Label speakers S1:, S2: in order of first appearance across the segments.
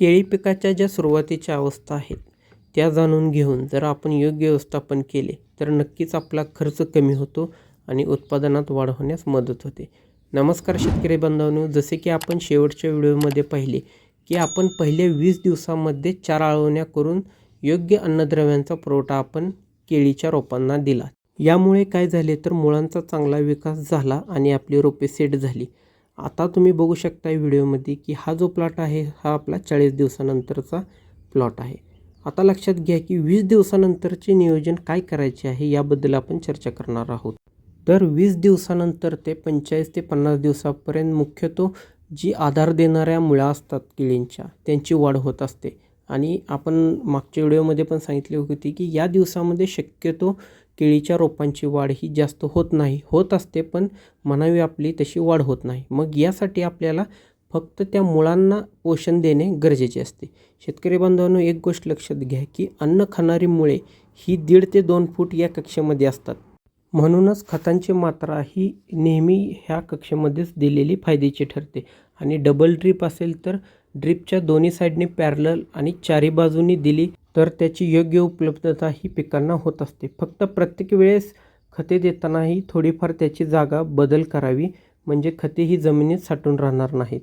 S1: केळी पिकाच्या ज्या सुरुवातीच्या अवस्था आहेत त्या जाणून घेऊन जर आपण योग्य व्यवस्थापन केले तर नक्कीच आपला खर्च कमी होतो आणि उत्पादनात वाढ होण्यास मदत होते. नमस्कार शेतकरी बांधवांनो जसे की आपण शेवटच्या व्हिडिओमध्ये पाहिले की आपण पहिल्या वीस दिवसामध्ये चार आळवण्या करून योग्य अन्नद्रव्यांचा पुरवठा आपण केळीच्या रोपांना दिला. यामुळे काय झाले तर मुळांचा चांगला विकास झाला आणि आपली रोपे सेट झाली. आता तुम्ही बघू शकता व्हिडिओमध्ये की हा जो प्लॉट आहे हा आपला चाळीस दिवसानंतरचा प्लॉट आहे. आता लक्षात घ्या की वीस दिवसानंतरचे नियोजन काय करायचे आहे याबद्दल आपण चर्चा करणार आहोत. तर वीस दिवसानंतर ते पंचेचाळीस ते पन्नास दिवसापर्यंत मुख्यतो जी आधार देणाऱ्या मुळा असतात किडींच्या त्यांची वाढ होत असते. आणि आपण मागच्या व्हिडिओमध्ये पण सांगितले होते की या दिवसामध्ये शक्यतो केळीच्या रोपांची वाढ ही जास्त होत नाही. होत असते पण म्हणावी आपली तशी वाढ होत नाही. मग यासाठी आपल्याला फक्त त्या मुळांना पोषण देणे गरजेचे असते. शेतकरी बांधवांनो एक गोष्ट लक्षात घ्या की अन्न खाणारी मुळे ही दीड ते दोन फूट या कक्षेमध्ये असतात. म्हणूनच खतांची मात्रा ही नेहमी ह्या कक्षेमध्येच दिलेली फायद्याची ठरते. आणि डबल ड्रीप असेल तर ड्रीपच्या दोन्ही साईडने पॅरलल आणि चारी बाजूनी दिली तर त्याची योग्य उपलब्धता ही पिकांना होत असते. फक्त प्रत्येक वेळेस खते देतानाही थोडीफार त्याची जागा बदल करावी म्हणजे खते ही जमिनीत साठून राहणार नाहीत.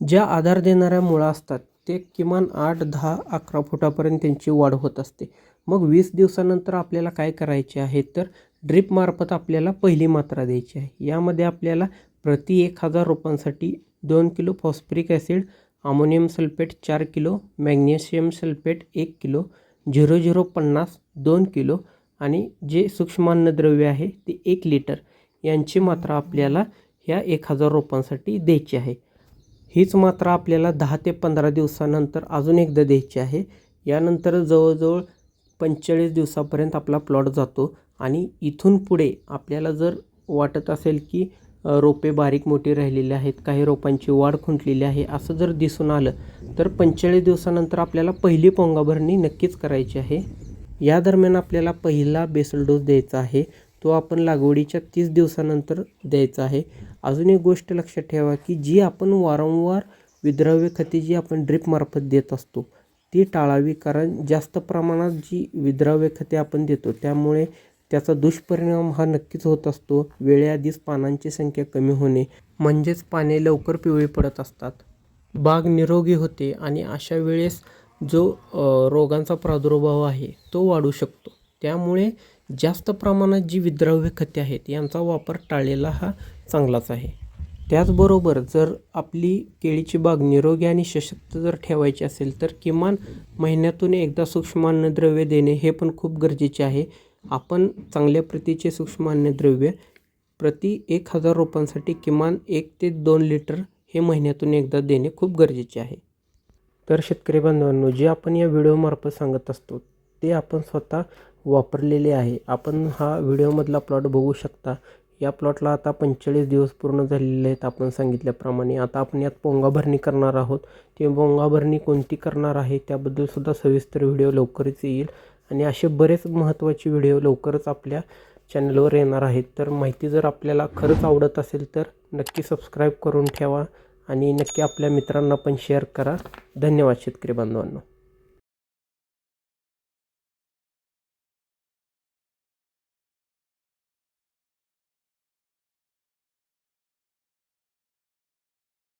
S1: ज्या आधार देणाऱ्या मुळा असतात ते किमान आठ दहा अकरा फुटापर्यंत त्यांची वाढ होत असते. मग वीस दिवसानंतर आपल्याला काय करायचे आहे? तर ड्रीपमार्फत आपल्याला पहिली मात्रा द्यायची आहे. यामध्ये आपल्याला प्रति एक हजार रोपांसाठी दोन kilo phosphoric acid ammonium sulphate चार किलो मॅग्नेशियम सल्फेट एक किलो झिरो झिरो पन्नास दोन किलो आणि जे सूक्ष्मान्नद्रव्य आहे ते एक लिटर यांची मात्रा आपल्याला ह्या एक हजार रोपांसाठी द्यायची आहे. हीच मात्रा आपल्याला दहा ते पंधरा दिवसानंतर अजून एकदा द्यायची आहे. यानंतर जवळजवळ पंचेचाळीस दिवसापर्यंत आपला प्लॉट जातो आणि इथून पुढे आपल्याला जर वाटत असेल की रोपे बारीक मोठी राहिलेली आहेत काही रोपांची वाढ खुंटलेली आहे. असं जर दिसून आलं तर पंचेचाळीस दिवसानंतर आपल्याला पहिली पोंगाभरणी नक्कीच करायची आहे. या दरम्यान आपल्याला पहिला बेसल डोस द्यायचा आहे. तो आपण लागवडीच्या तीस दिवसानंतर द्यायचा आहे. अजून एक गोष्ट लक्षात ठेवा की जी आपण वारंवार विद्राव्य खते जी आपण ड्रिपमार्फत देत असतो ती टाळावी. कारण जास्त प्रमाणात जी विद्राव्य खते आपण देतो त्यामुळे त्याचा दुष्परिणाम हा नक्कीच होत असतो. वेळेआधीच पानांची संख्या कमी होणे म्हणजेच पाने लवकर पिवळी पडत असतात. बाग निरोगी होते आणि अशा वेळेस जो रोगांचा प्रादुर्भाव आहे तो वाढू शकतो. त्यामुळे जास्त प्रमाणात जी विद्राव्य खते आहेत यांचा वापर टाळलेला हा चांगलाच आहे. त्याचबरोबर जर आपली केळीची बाग निरोगी आणि सशक्त जर ठेवायची असेल तर किमान महिन्यातून एकदा सूक्ष्म अन्नद्रव्य देणे हे पण खूप गरजेचे आहे. आपण चांगल्या प्रतीचे सूक्ष्म अन्नद्रव्य प्रति एक हजार रोपांसाठी किमान एक ते दोन लिटर हे महिन्यातून एकदा देणे खूप गरजेचे आहे. तर शेतकरी बांधवांनो जे आपण या व्हिडिओमार्फत सांगत असतो ते आपण स्वतः वापरलेले आहे. आपण हा व्हिडिओमधला प्लॉट बघू शकता. या प्लॉटला आता पंचेचाळीस दिवस पूर्ण झालेले आहेत आपण सांगितल्याप्रमाणे. आता आपण यात पोंगा भरणी करणार आहोत. ते पोंगा भरणी कोणती करणार आहे त्याबद्दलसुद्धा सविस्तर व्हिडिओ लवकरच येईल. आणि असे बरेच महत्त्वाचे व्हिडिओ लवकरच आपल्या चॅनलवर येणार आहेत. तर माहिती जर आपल्याला खरंच आवडत असेल तर नक्की सबस्क्राईब करून ठेवा आणि नक्की आपल्या मित्रांना पण शेअर करा. धन्यवाद शेतकरी बांधवांना.